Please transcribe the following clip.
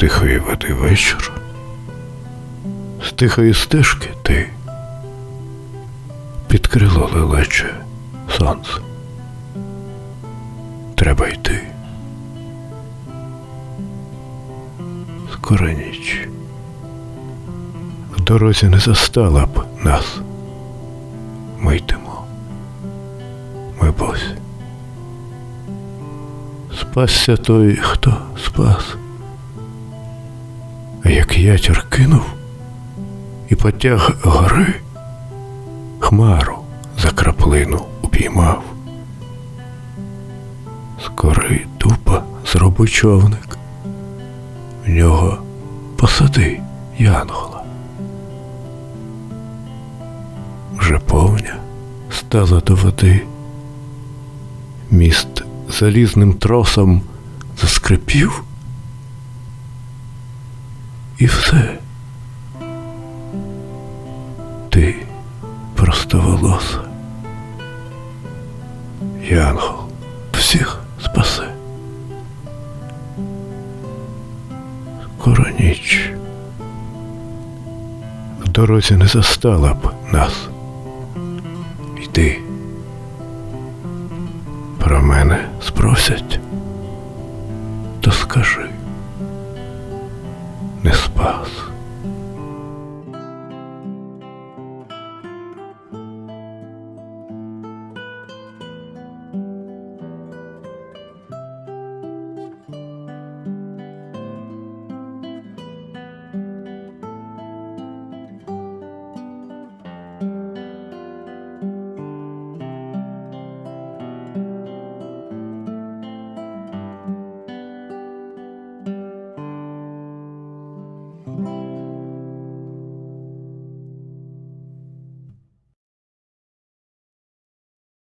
тихої води вечір, з тихої стежки ти під крило лелече сонце. Треба йти. Скоро ніч. В дорозі не застала б нас. Ми йдемо. Ми босі. Спасся той, хто спас. Ятір кинув і потяг гори, хмару за краплину упіймав. Скори дуба зроби човник, в нього посади янгола. Вже повня стала до води, міст залізним тросом заскрипів, і все. Ти простоволоса. Янгол всіх спасе. Скоро ніч. В дорозі не застала б нас. Йди. Про мене спросять, то скажи, birth.